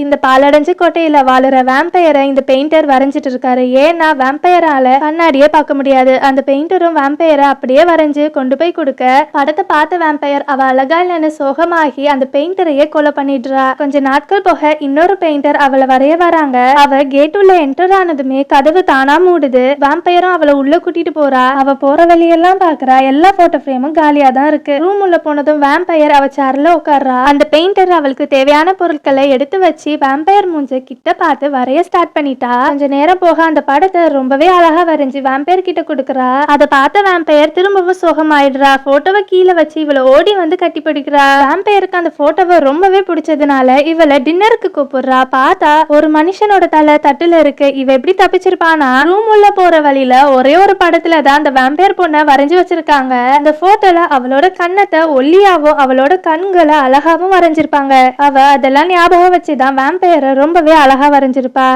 இந்த பாலடைஞ்சு கோட்டையில வாழுற வேம்பயரை இந்த பெயிண்டர் வரைஞ்சிட்டு இருக்காரு. ஏன்னா வேம்பயரால கண்ணாடியே பார்க்க முடியாது. அந்த பெயிண்டரும் வேம்பயரை அப்படியே வரைஞ்சு கொண்டு போய் கொடுக்க படத்தை பார்த்த வேம்பயர் அவ அழகா இல்லைன்னு சோகமாகி அந்த பெயிண்டரையே கொலை பண்ணிடுறா. கொஞ்ச நாட்கள் போக இன்னொரு பெயிண்டர் அவளை வரைய வராங்க. அவ கேட் உள்ள என்டர் ஆனதுமே கதவு தானா மூடுது. வேம்பயரும் அவளை உள்ள கூட்டிட்டு போறா. அவ போற வழியெல்லாம் பாக்குறா எல்லா போட்டோ ஃப்ரேமும் காலியா தான் இருக்கு. ரூம் உள்ள போனதும் வேம்பயர் அவ சேர்ல உட்கார்றா. அந்த பெயிண்டர் அவளுக்கு தேவையான பொருட்களை எடுத்து வச்சு வேம்பயர் மூஞ்ச கிட்ட பார்த்து வரைய ஸ்டார்ட் பண்ணிட்டா. கொஞ்ச நேரம் போக அந்த படத்தை ரொம்பவே அழகா வரைஞ்சு வேம்பையர் கிட்ட கொடுக்குறா. அதை பார்த்த வேம்பயர் திரும்பவும் சோகமாயிடுறா. போட்டோவை கீழே வச்சு இவளை ஓடி வந்து கட்டி பிடிக்கிறா. வேம்பையருக்கு அந்த போட்டோவை ரொம்பவே பிடிச்சதுனால இவளை டின்னருக்கு கூப்பிடுறா. பார்த்தா ஒரு மனுஷனோட தலை தட்டுல இருக்கு. இவ எப்படி தப்பிச்சிருப்பானா? ரூம் உள்ள போற வழியில ஒரே ஒரு படத்துல தான் அந்த வேம்பயர் பொண்ணை வரைஞ்சு வச்சிருக்காங்க. அந்த போட்டோல அவளோட கண்ணத்தை ஒல்லியாவும் அவளோட கண்களை அழகாவும் வரைஞ்சிருப்பாங்க. அவ அதெல்லாம் ஞாபகம் வச்சுதான் வேம்பயரை ரொம்பவே அழகா வரைஞ்சிருப்பா.